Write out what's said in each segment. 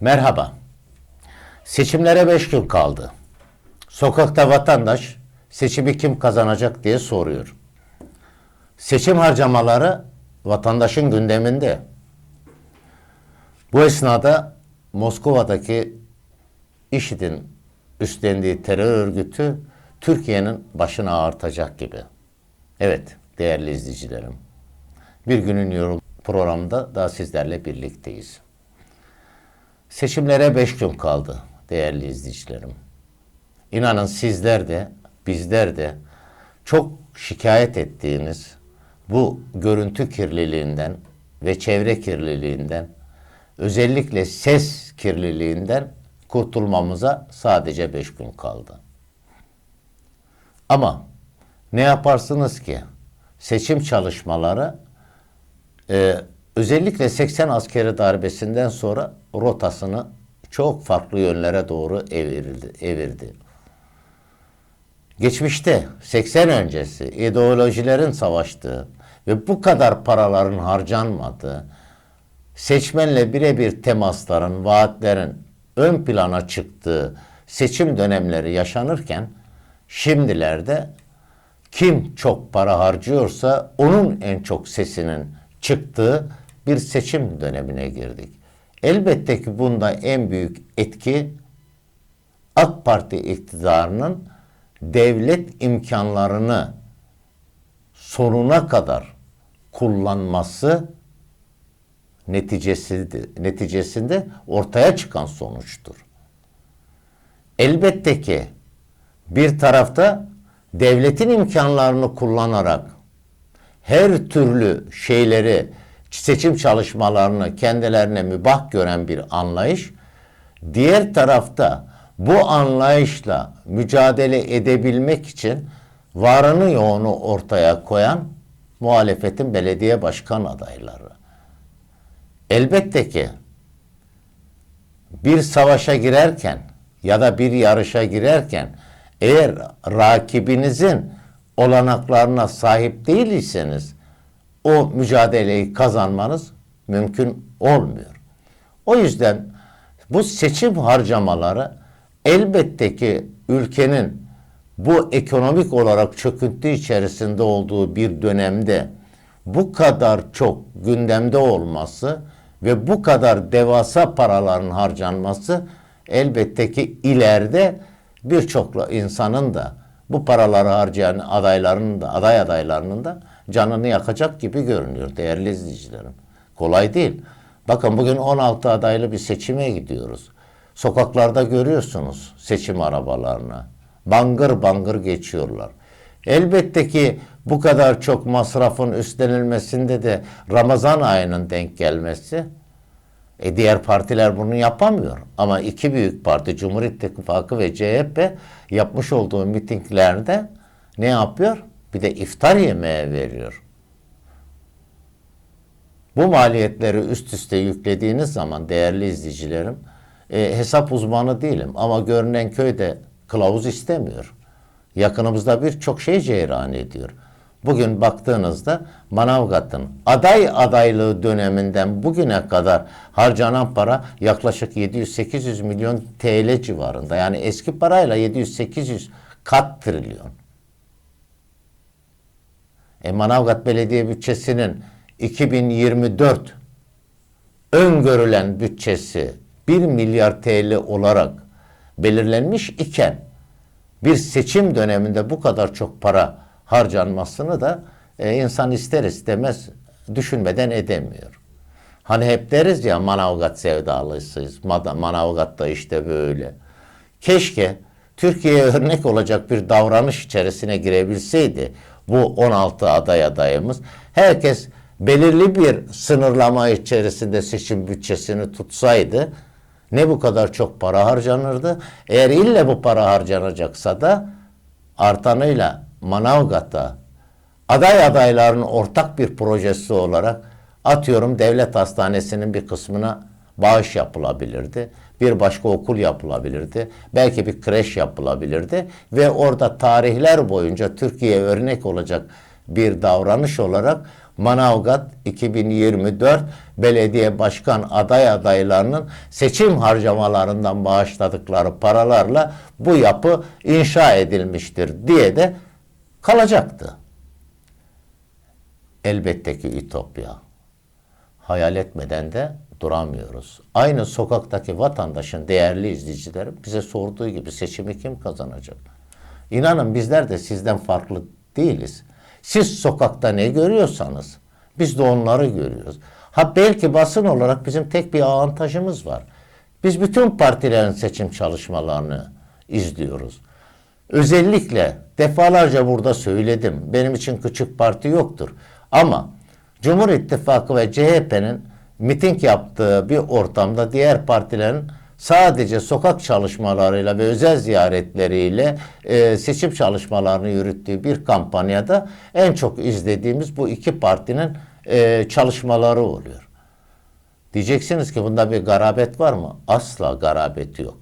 Merhaba. Seçimlere 5 gün kaldı. Sokakta vatandaş seçimi kim kazanacak diye soruyor. Seçim harcamaları vatandaşın gündeminde. Bu esnada Moskova'daki IŞİD'in üstlendiği terör örgütü Türkiye'nin başını ağartacak gibi. Evet değerli izleyicilerim. Bir günün yorum programında daha sizlerle birlikteyiz. Seçimlere beş gün kaldı değerli izleyicilerim. İnanın sizler de bizler de çok şikayet ettiğiniz bu görüntü kirliliğinden ve çevre kirliliğinden özellikle ses kirliliğinden kurtulmamıza sadece beş gün kaldı. Ama ne yaparsınız ki seçim çalışmaları ee, özellikle 80 askeri darbesinden sonra rotasını çok farklı yönlere doğru evirdi. evirdi. Geçmişte 80 öncesi ideolojilerin savaştığı ve bu kadar paraların harcanmadığı, seçmenle birebir temasların, vaatlerin ön plana çıktığı seçim dönemleri yaşanırken şimdilerde kim çok para harcıyorsa onun en çok sesinin çıktığı bir seçim dönemine girdik. Elbette ki bunda en büyük etki AK Parti iktidarının devlet imkanlarını sonuna kadar kullanması neticesinde, neticesinde ortaya çıkan sonuçtur. Elbette ki bir tarafta devletin imkanlarını kullanarak her türlü şeyleri seçim çalışmalarını kendilerine mübah gören bir anlayış, diğer tarafta bu anlayışla mücadele edebilmek için varını yoğunu ortaya koyan muhalefetin belediye başkan adayları. Elbette ki bir savaşa girerken ya da bir yarışa girerken eğer rakibinizin olanaklarına sahip değilseniz o mücadeleyi kazanmanız mümkün olmuyor. O yüzden bu seçim harcamaları elbette ki ülkenin bu ekonomik olarak çöküntü içerisinde olduğu bir dönemde bu kadar çok gündemde olması ve bu kadar devasa paraların harcanması elbette ki ileride birçok insanın da bu paraları harcayan adayların da aday adaylarının da canını yakacak gibi görünüyor değerli izleyicilerim. Kolay değil. Bakın bugün 16 adaylı bir seçime gidiyoruz. Sokaklarda görüyorsunuz seçim arabalarını. Bangır bangır geçiyorlar. Elbette ki bu kadar çok masrafın üstlenilmesinde de Ramazan ayının denk gelmesi e diğer partiler bunu yapamıyor. Ama iki büyük parti Cumhur İttifakı ve CHP yapmış olduğu mitinglerde ne yapıyor? Bir de iftar yemeği veriyor. Bu maliyetleri üst üste yüklediğiniz zaman değerli izleyicilerim e, hesap uzmanı değilim ama görünen köyde kılavuz istemiyor. Yakınımızda birçok şey ceyran ediyor. Bugün baktığınızda Manavgat'ın aday adaylığı döneminden bugüne kadar harcanan para yaklaşık 700-800 milyon TL civarında. Yani eski parayla 700-800 kat trilyon. E Manavgat Belediye bütçesinin 2024 öngörülen bütçesi 1 milyar TL olarak belirlenmiş iken bir seçim döneminde bu kadar çok para harcanmasını da e, insan ister istemez düşünmeden edemiyor. Hani hep deriz ya Manavgat sevdalısıyız. Manavgat'ta işte böyle. Keşke Türkiye'ye örnek olacak bir davranış içerisine girebilseydi bu 16 aday adayımız. Herkes belirli bir sınırlama içerisinde seçim bütçesini tutsaydı ne bu kadar çok para harcanırdı? Eğer ille bu para harcanacaksa da artanıyla Manavgat'ta aday adayların ortak bir projesi olarak atıyorum devlet hastanesinin bir kısmına bağış yapılabilirdi. Bir başka okul yapılabilirdi. Belki bir kreş yapılabilirdi. Ve orada tarihler boyunca Türkiye'ye örnek olacak bir davranış olarak Manavgat 2024 belediye başkan aday adaylarının seçim harcamalarından bağışladıkları paralarla bu yapı inşa edilmiştir diye de kalacaktı. Elbette ki ütopya. Hayal etmeden de duramıyoruz. Aynı sokaktaki vatandaşın değerli izleyicilerim bize sorduğu gibi seçimi kim kazanacak? İnanın bizler de sizden farklı değiliz. Siz sokakta ne görüyorsanız biz de onları görüyoruz. Ha belki basın olarak bizim tek bir avantajımız var. Biz bütün partilerin seçim çalışmalarını izliyoruz. Özellikle defalarca burada söyledim. Benim için küçük parti yoktur. Ama Cumhur İttifakı ve CHP'nin miting yaptığı bir ortamda diğer partilerin sadece sokak çalışmalarıyla ve özel ziyaretleriyle e, seçim çalışmalarını yürüttüğü bir kampanyada en çok izlediğimiz bu iki partinin e, çalışmaları oluyor. Diyeceksiniz ki bunda bir garabet var mı? Asla garabet yok.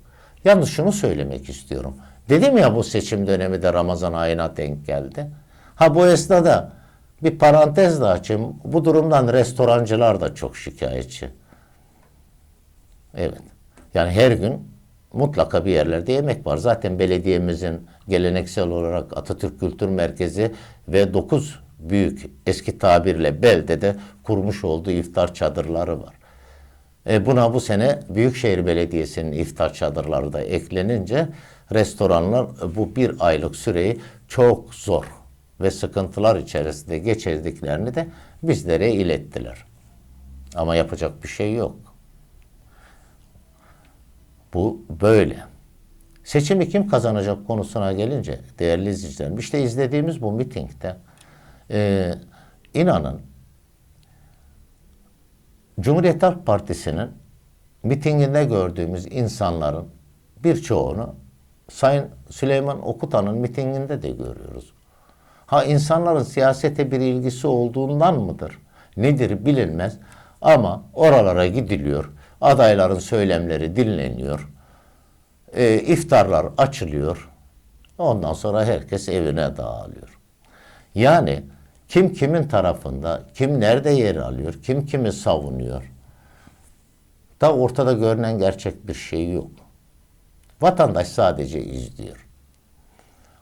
Yalnız şunu söylemek istiyorum. Dedim ya bu seçim dönemi de Ramazan ayına denk geldi. Ha bu esnada bir parantez de açayım. Bu durumdan restorancılar da çok şikayetçi. Evet. Yani her gün mutlaka bir yerlerde yemek var. Zaten belediyemizin geleneksel olarak Atatürk Kültür Merkezi ve 9 büyük eski tabirle beldede kurmuş olduğu iftar çadırları var. E buna bu sene Büyükşehir Belediyesi'nin iftar çadırları da eklenince restoranlar bu bir aylık süreyi çok zor ve sıkıntılar içerisinde geçirdiklerini de bizlere ilettiler. Ama yapacak bir şey yok. Bu böyle. Seçimi kim kazanacak konusuna gelince değerli izleyicilerim işte izlediğimiz bu mitingde e, inanın Cumhuriyet Halk Partisi'nin mitinginde gördüğümüz insanların birçoğunu Sayın Süleyman Okutan'ın mitinginde de görüyoruz. Ha insanların siyasete bir ilgisi olduğundan mıdır? Nedir bilinmez ama oralara gidiliyor. Adayların söylemleri dinleniyor. E, iftarlar açılıyor. Ondan sonra herkes evine dağılıyor. Yani kim kimin tarafında, kim nerede yer alıyor, kim kimi savunuyor. Da ortada görünen gerçek bir şey yok. Vatandaş sadece izliyor.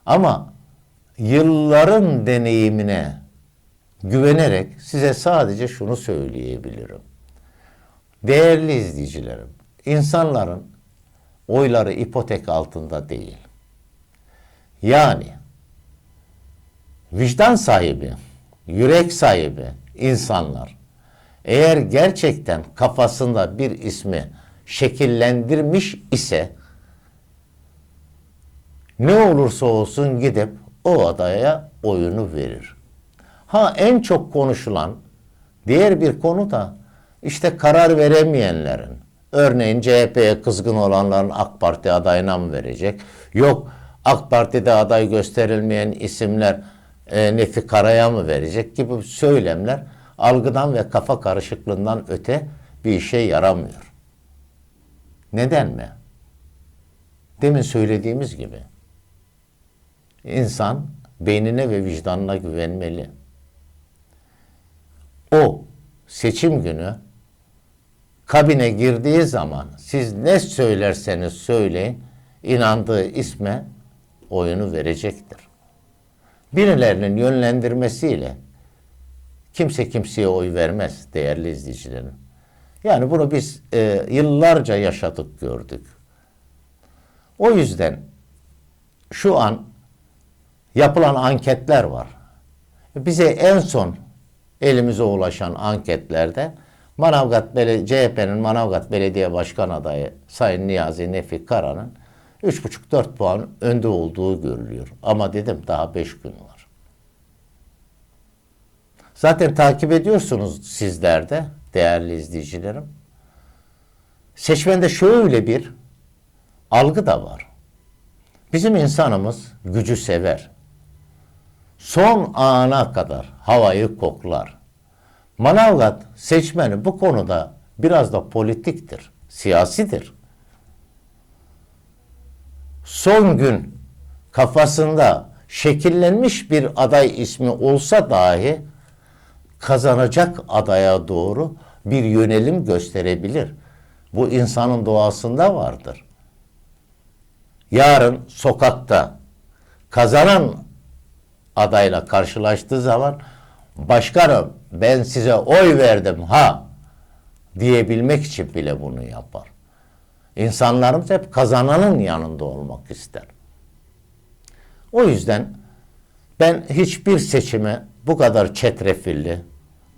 Ama yılların deneyimine güvenerek size sadece şunu söyleyebilirim. Değerli izleyicilerim, insanların oyları ipotek altında değil. Yani vicdan sahibi, yürek sahibi insanlar eğer gerçekten kafasında bir ismi şekillendirmiş ise ne olursa olsun gidip o adaya oyunu verir. Ha en çok konuşulan diğer bir konu da işte karar veremeyenlerin, örneğin CHP'ye kızgın olanların AK Parti adayına mı verecek? Yok AK Parti'de aday gösterilmeyen isimler e, Nefi Kara'ya mı verecek gibi söylemler algıdan ve kafa karışıklığından öte bir işe yaramıyor. Neden mi? Demin söylediğimiz gibi insan beynine ve vicdanına güvenmeli. O seçim günü kabine girdiği zaman siz ne söylerseniz söyleyin inandığı isme oyunu verecektir. Birilerinin yönlendirmesiyle kimse kimseye oy vermez değerli izleyicilerim. Yani bunu biz e, yıllarca yaşadık gördük. O yüzden şu an yapılan anketler var. Bize en son elimize ulaşan anketlerde Manavgat CHP'nin Manavgat Belediye Başkan adayı Sayın Niyazi Nefi Kara'nın 3,5-4 puan önde olduğu görülüyor. Ama dedim daha 5 gün var. Zaten takip ediyorsunuz sizler de değerli izleyicilerim. Seçmende şöyle bir algı da var. Bizim insanımız gücü sever. Son ana kadar havayı koklar. Manavgat seçmeni bu konuda biraz da politiktir, siyasidir. Son gün kafasında şekillenmiş bir aday ismi olsa dahi kazanacak adaya doğru bir yönelim gösterebilir. Bu insanın doğasında vardır. Yarın sokakta kazanan adayla karşılaştığı zaman başkanım ben size oy verdim ha diyebilmek için bile bunu yapar. İnsanlarımız hep kazananın yanında olmak ister. O yüzden ben hiçbir seçime bu kadar çetrefilli,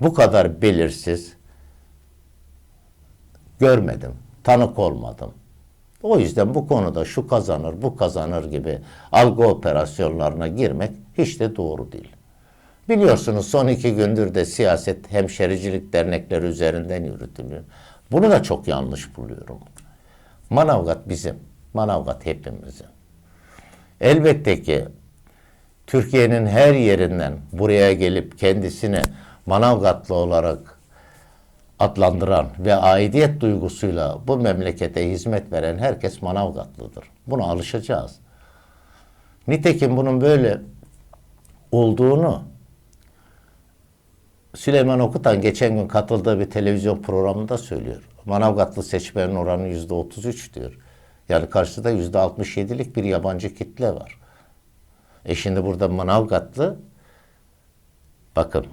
bu kadar belirsiz görmedim, tanık olmadım. O yüzden bu konuda şu kazanır, bu kazanır gibi algı operasyonlarına girmek hiç de doğru değil. Biliyorsunuz son iki gündür de siyaset hemşericilik dernekleri üzerinden yürütülüyor. Bunu da çok yanlış buluyorum. Manavgat bizim, Manavgat hepimizin. Elbette ki Türkiye'nin her yerinden buraya gelip kendisini Manavgatlı olarak adlandıran ve aidiyet duygusuyla bu memlekete hizmet veren herkes Manavgatlıdır. Buna alışacağız. Nitekim bunun böyle olduğunu Süleyman Okutan geçen gün katıldığı bir televizyon programında söylüyor. Manavgatlı seçmenin oranı yüzde 33 diyor. Yani karşıda yüzde 67'lik bir yabancı kitle var. E şimdi burada Manavgatlı bakın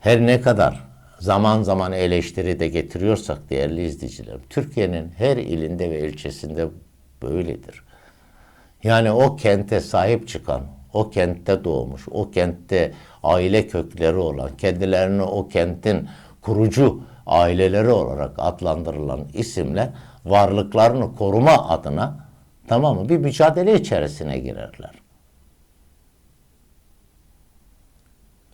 her ne kadar zaman zaman eleştiri de getiriyorsak değerli izleyicilerim, Türkiye'nin her ilinde ve ilçesinde böyledir. Yani o kente sahip çıkan, o kentte doğmuş, o kentte aile kökleri olan, kendilerini o kentin kurucu aileleri olarak adlandırılan isimle varlıklarını koruma adına tamam mı bir mücadele içerisine girerler.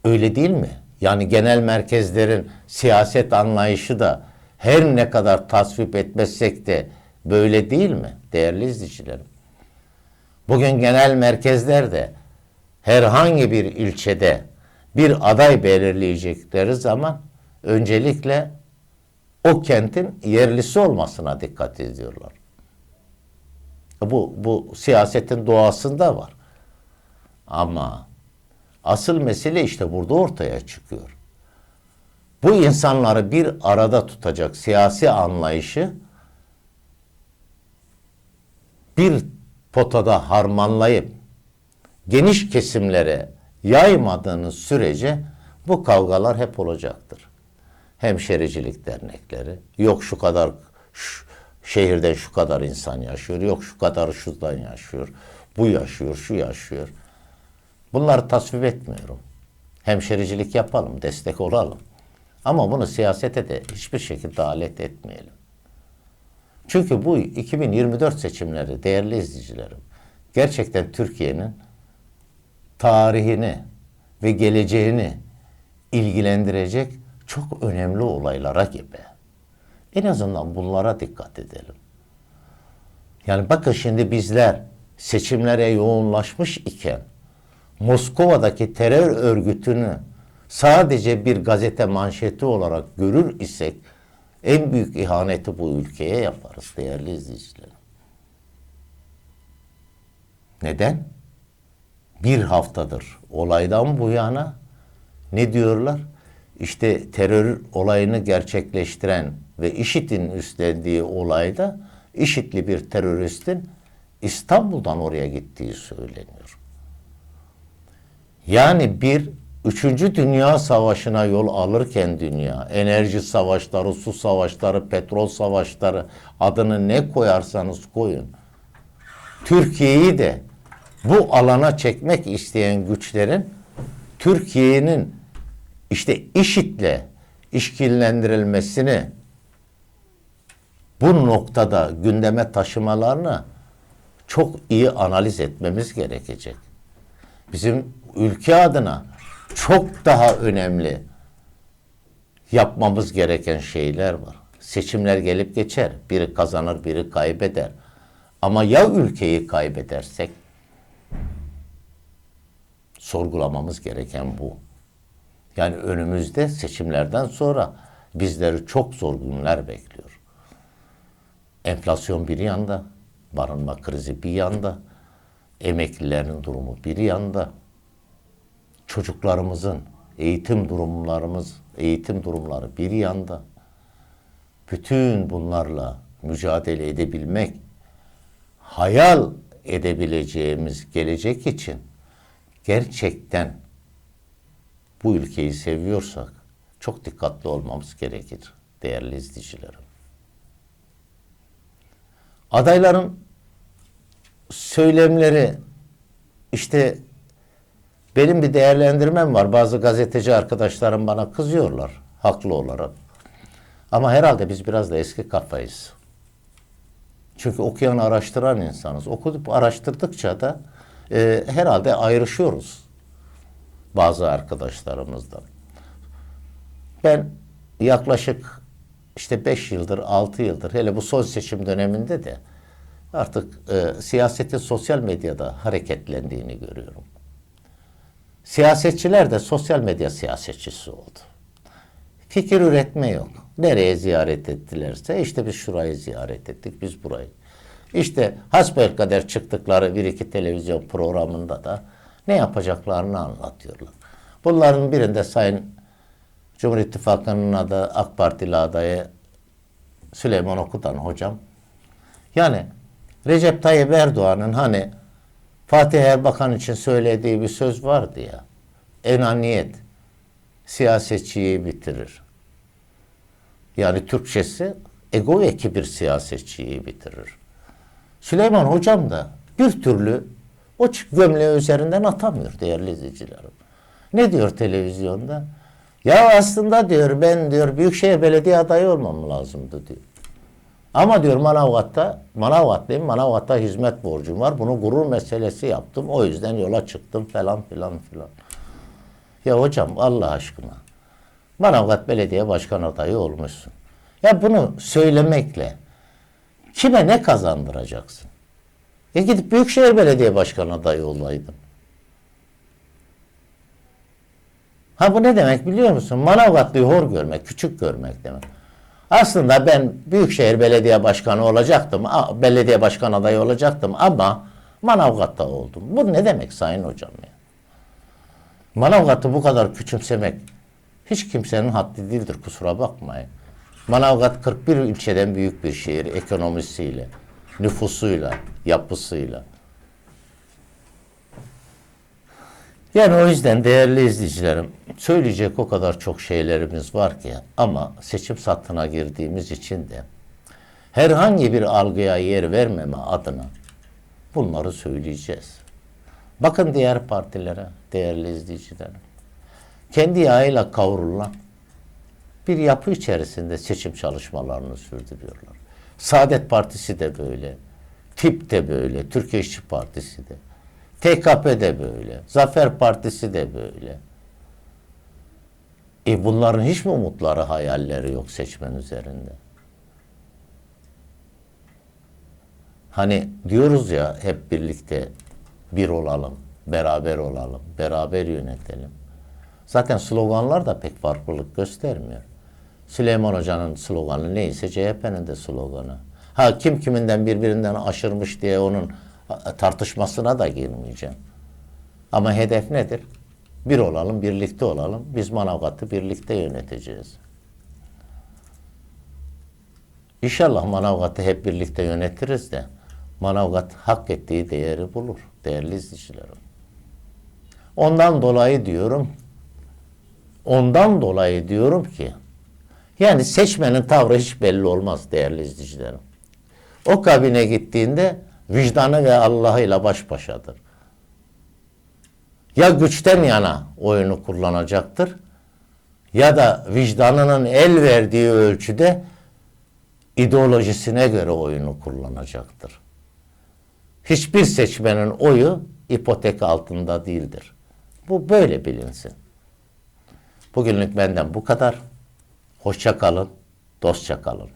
Öyle değil mi? Yani genel merkezlerin siyaset anlayışı da her ne kadar tasvip etmezsek de böyle değil mi değerli izleyicilerim? Bugün genel merkezlerde herhangi bir ilçede bir aday belirleyecekleri zaman öncelikle o kentin yerlisi olmasına dikkat ediyorlar. Bu, bu siyasetin doğasında var. Ama asıl mesele işte burada ortaya çıkıyor. Bu insanları bir arada tutacak siyasi anlayışı bir potada harmanlayıp geniş kesimlere yaymadığınız sürece bu kavgalar hep olacaktır. Hemşericilik dernekleri, yok şu kadar şu, şehirden şu kadar insan yaşıyor, yok şu kadar şuradan yaşıyor, bu yaşıyor, şu yaşıyor. Bunları tasvip etmiyorum. Hemşericilik yapalım, destek olalım. Ama bunu siyasete de hiçbir şekilde alet etmeyelim. Çünkü bu 2024 seçimleri değerli izleyicilerim gerçekten Türkiye'nin tarihini ve geleceğini ilgilendirecek çok önemli olaylara gibi. En azından bunlara dikkat edelim. Yani bakın şimdi bizler seçimlere yoğunlaşmış iken Moskova'daki terör örgütünü sadece bir gazete manşeti olarak görür isek en büyük ihaneti bu ülkeye yaparız değerli izleyicilerim. Neden? Bir haftadır olaydan bu yana ne diyorlar? İşte terör olayını gerçekleştiren ve IŞİD'in üstlendiği olayda IŞİD'li bir teröristin İstanbul'dan oraya gittiği söyleniyor. Yani bir Üçüncü Dünya Savaşı'na yol alırken dünya, enerji savaşları, su savaşları, petrol savaşları adını ne koyarsanız koyun. Türkiye'yi de bu alana çekmek isteyen güçlerin Türkiye'nin işte IŞİD'le işkillendirilmesini bu noktada gündeme taşımalarını çok iyi analiz etmemiz gerekecek. Bizim ülke adına çok daha önemli yapmamız gereken şeyler var. Seçimler gelip geçer. Biri kazanır, biri kaybeder. Ama ya ülkeyi kaybedersek? Sorgulamamız gereken bu. Yani önümüzde seçimlerden sonra bizleri çok zor günler bekliyor. Enflasyon bir yanda, barınma krizi bir yanda, emeklilerin durumu bir yanda, çocuklarımızın eğitim durumlarımız, eğitim durumları bir yanda. Bütün bunlarla mücadele edebilmek, hayal edebileceğimiz gelecek için gerçekten bu ülkeyi seviyorsak çok dikkatli olmamız gerekir değerli izleyicilerim. Adayların söylemleri işte benim bir değerlendirmem var. Bazı gazeteci arkadaşlarım bana kızıyorlar haklı olarak. Ama herhalde biz biraz da eski kafayız. Çünkü okuyan, araştıran insanız. Okuduk, araştırdıkça da e, herhalde ayrışıyoruz bazı arkadaşlarımızdan. Ben yaklaşık işte 5 yıldır, 6 yıldır hele bu son seçim döneminde de artık e, siyasetin sosyal medyada hareketlendiğini görüyorum. Siyasetçiler de sosyal medya siyasetçisi oldu. Fikir üretme yok. Nereye ziyaret ettilerse işte biz şurayı ziyaret ettik, biz burayı. İşte hasbelkader çıktıkları bir iki televizyon programında da ne yapacaklarını anlatıyorlar. Bunların birinde Sayın Cumhur İttifakı'nın adı AK Partili adayı Süleyman Okutan hocam. Yani Recep Tayyip Erdoğan'ın hani Fatih Erbakan için söylediği bir söz vardı ya. Enaniyet siyasetçiyi bitirir. Yani Türkçesi ego ve kibir siyasetçiyi bitirir. Süleyman hocam da bir türlü o gömleği üzerinden atamıyor değerli izleyicilerim. Ne diyor televizyonda? Ya aslında diyor ben diyor Büyükşehir Belediye adayı olmam lazımdı diyor. Ama diyor Manavgat'ta, Manavgatlıyım, Manavgat'ta hizmet borcum var. Bunu gurur meselesi yaptım. O yüzden yola çıktım falan filan filan. Ya hocam Allah aşkına. Manavgat Belediye Başkan adayı olmuşsun. Ya bunu söylemekle kime ne kazandıracaksın? Ya gidip Büyükşehir Belediye Başkan adayı olaydın. Ha bu ne demek biliyor musun? Manavgatlıyı hor görmek, küçük görmek demek. Aslında ben Büyükşehir Belediye Başkanı olacaktım, belediye başkan adayı olacaktım ama Manavgat'ta oldum. Bu ne demek Sayın Hocam ya? Manavgat'ı bu kadar küçümsemek hiç kimsenin haddi değildir kusura bakmayın. Manavgat 41 ilçeden büyük bir şehir ekonomisiyle, nüfusuyla, yapısıyla. Yani o yüzden değerli izleyicilerim söyleyecek o kadar çok şeylerimiz var ki ama seçim satına girdiğimiz için de herhangi bir algıya yer vermeme adına bunları söyleyeceğiz. Bakın diğer partilere, değerli izleyicilerim. Kendi yağıyla kavrulan bir yapı içerisinde seçim çalışmalarını sürdürüyorlar. Saadet Partisi de böyle, TİP de böyle, Türkiye İşçi Partisi de, TKP de böyle, Zafer Partisi de böyle. E bunların hiç mi umutları, hayalleri yok seçmen üzerinde? Hani diyoruz ya hep birlikte bir olalım, beraber olalım, beraber yönetelim. Zaten sloganlar da pek farklılık göstermiyor. Süleyman Hoca'nın sloganı neyse CHP'nin de sloganı. Ha kim kiminden birbirinden aşırmış diye onun tartışmasına da girmeyeceğim. Ama hedef nedir? Bir olalım, birlikte olalım. Biz Manavgat'ı birlikte yöneteceğiz. İnşallah Manavgat'ı hep birlikte yönetiriz de Manavgat hak ettiği değeri bulur değerli izleyicilerim. Ondan dolayı diyorum ondan dolayı diyorum ki yani seçmenin tavrı hiç belli olmaz değerli izleyicilerim. O kabine gittiğinde vicdanı ve Allah'ıyla baş başadır. Ya güçten yana oyunu kullanacaktır ya da vicdanının el verdiği ölçüde ideolojisine göre oyunu kullanacaktır. Hiçbir seçmenin oyu ipotek altında değildir. Bu böyle bilinsin. Bugünlük benden bu kadar. Hoşça kalın, dostça kalın.